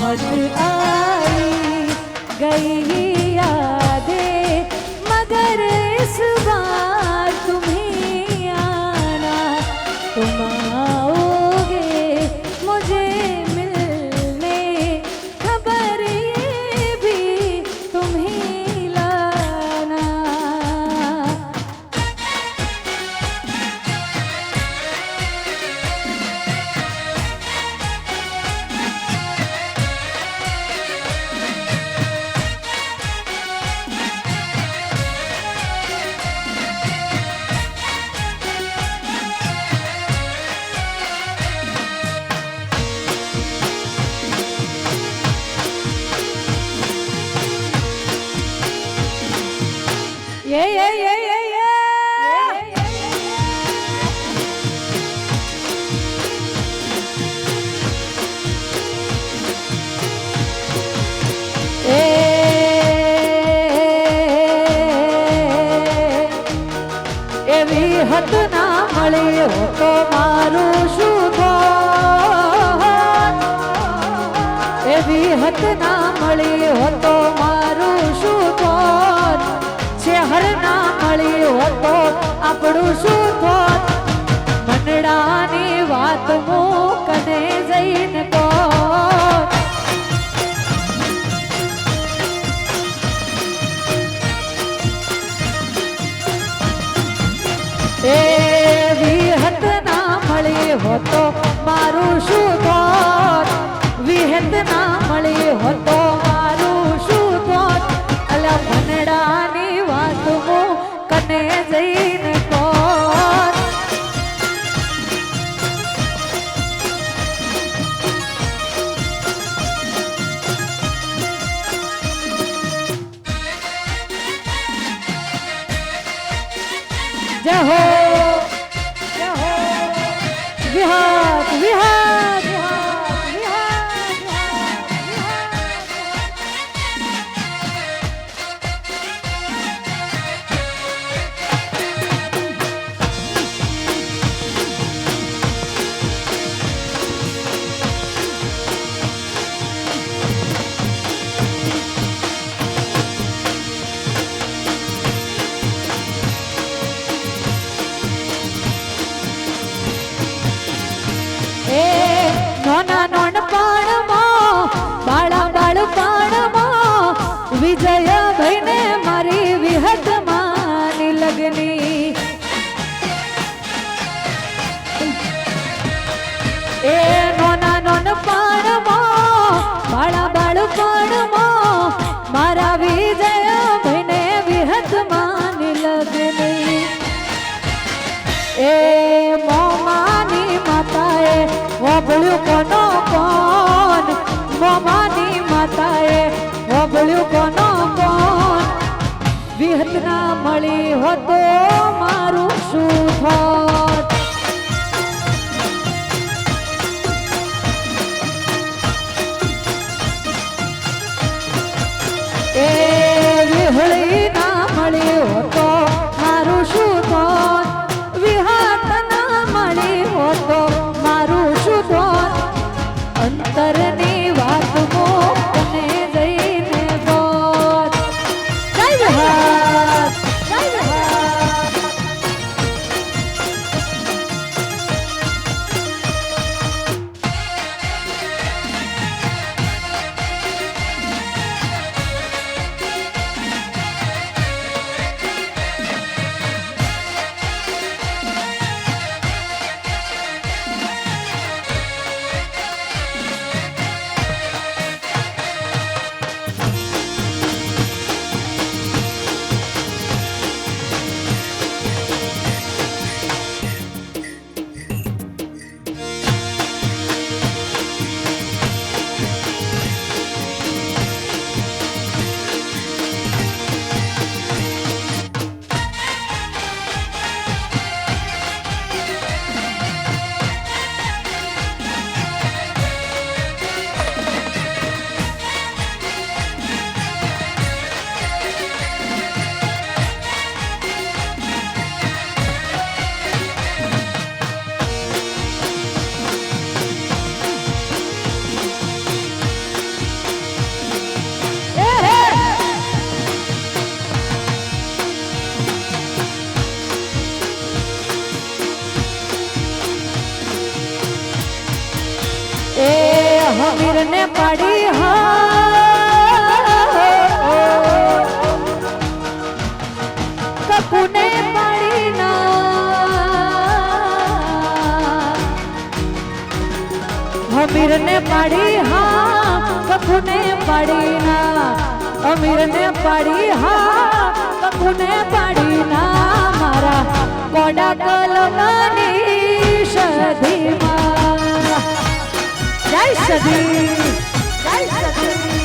મોહત આવી ગઈ મત ના મળે તો મારું શું એવી હત ના મળી હોતો મારું શું થોત છે હર ના મળી હોતો આપણું શું થોત મનડાની વાત મો મારું શું વિહેત ના મળી હતો ને પડી હા. કપુને પડી ના. અમીર ને પડી હા. કપુને પડી ના. અમીર ને પડી હા. કપુને પડી ના. મારા કોડા કલમની સધીમાં જય સધી જય સધી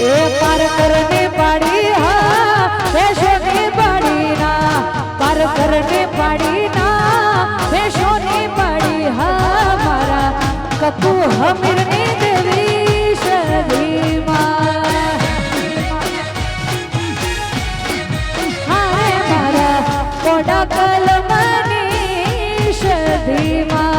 એ પાર કરને પાડી હા વેશોની પાડી ના. પાર કરને પાડી ના વેશોની પાડી હા, મારા કપુ હમીરની દેવી હાય મારા કોડા કલમની 你吗？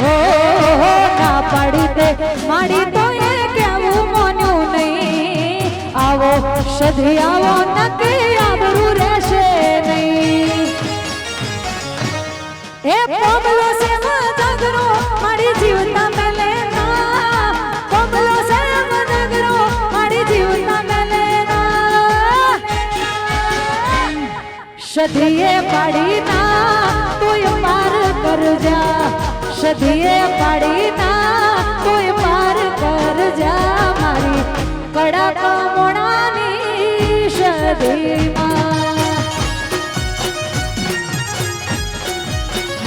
હો ના પાડી દે. માડી તો નહીં. આવો, સધી આવો નક્કી આબરૂ રહેશે નહીં. એ પોબલો સેવ જાગરો, મારી સધીએ પાડી ના તું પાર કરજા. સધીએ પાડી ના કોઈ પાર કરજા મારી. કડા કમોણાની સધીમાં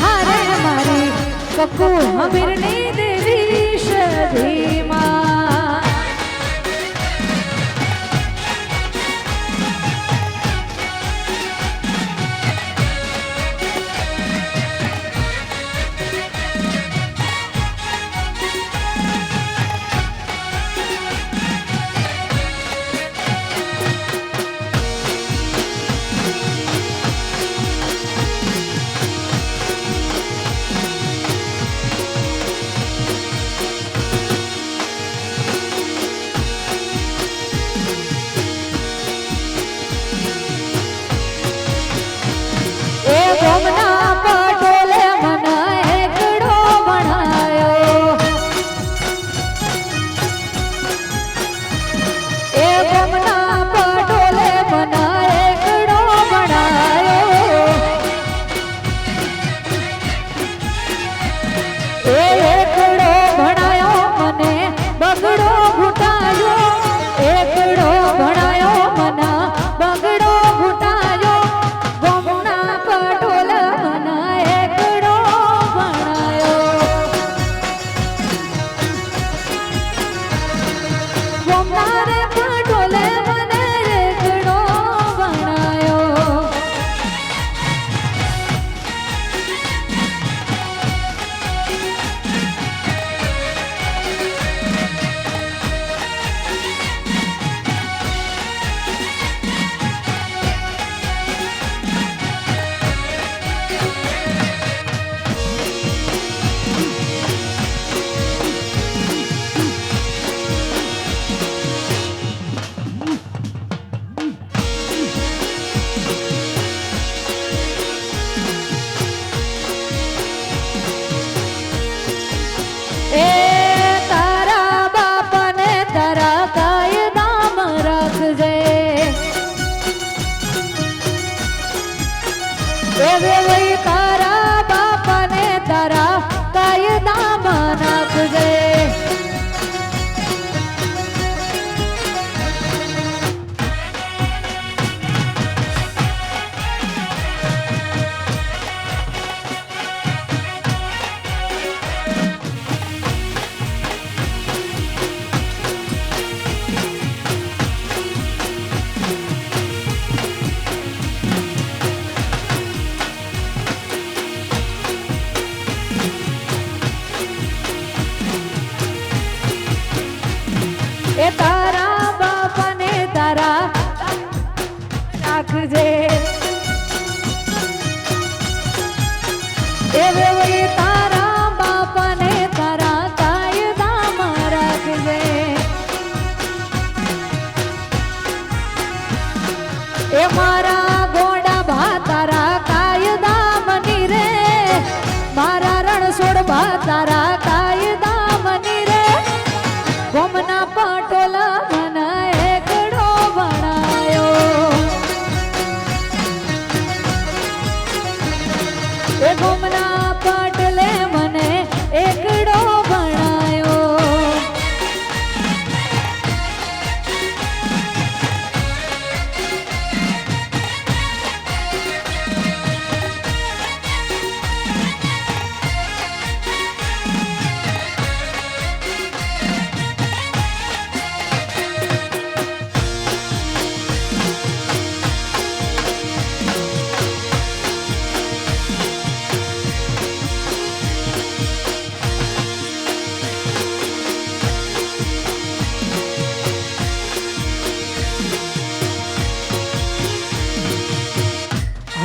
હારે મારી કકુ હમીરની દેવી સધીમાં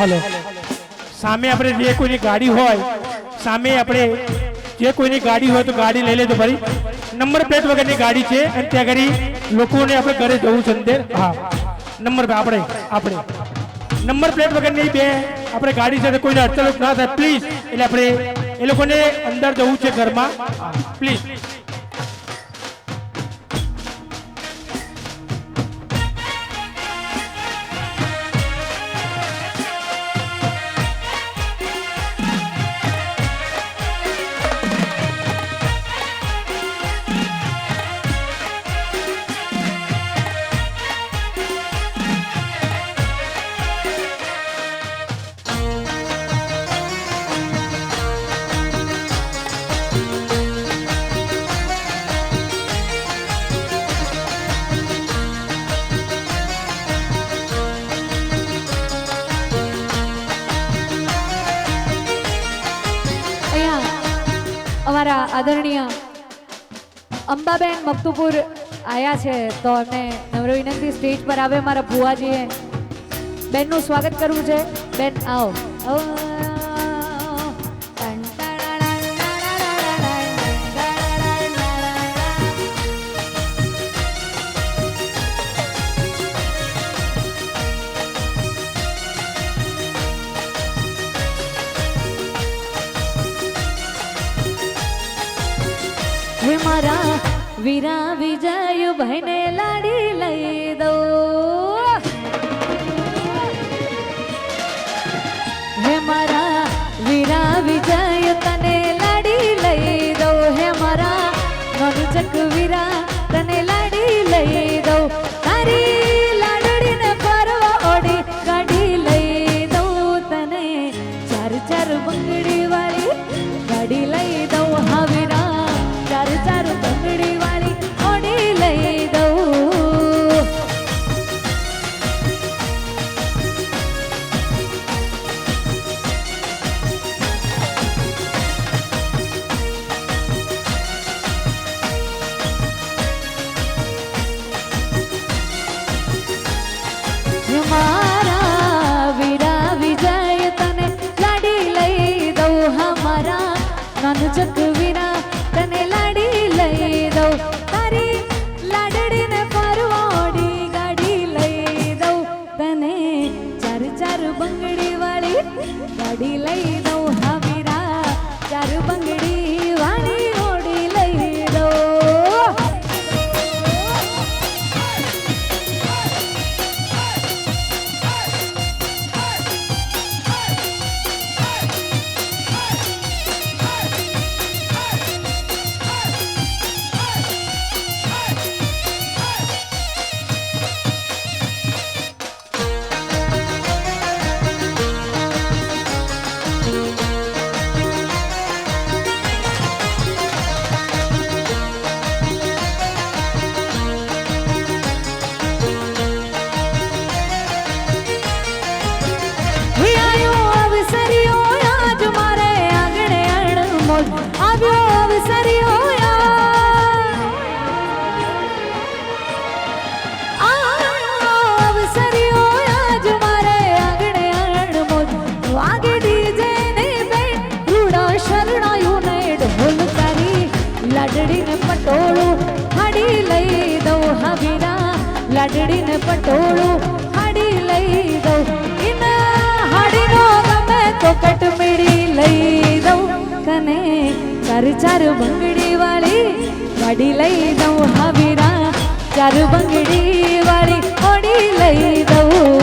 હાલો. સામે આપણે જે કોઈની ગાડી હોય, સામે આપણે જે કોઈની ગાડી હોય તો ગાડી લઈ લેજો ભાઈ નંબર પ્લેટ વગરની ગાડી છે અને ત્યાં આગળ લોકોને આપણે ઘરે જવું છે અંદર. હા. નંબર આપણે આપણે. નંબર પ્લેટ વગરની બે આપણે ગાડી સાથે કોઈને અડચણ ના થાય પ્લીઝ એટલે આપણે એ લોકોને અંદર જવું છે ઘરમાં. પ્લીઝ અંબાબેન મકતુપુર આયા છે, તો એમને નમ્ર વિનંતી સ્ટેજ પર આવે મારા ભુવાજીએ. બેનનું સ્વાગત કરવું છે. બેન, આવો. આવો. વીરા વિજય ભાઈને લાડડીને પટોળું હાડી લઈ દઉં હવીરા લાડડીને પટોળું હાડી લઈ દઉં ઇના હાડીનો ગમે તો કટમીડી લઈ દઉં કને ચાર ચાર બંગડી વાળી ગાડી લઈ દઉં હવીરા ચાર બંગડી વાળી ઓડી લઈ દઉં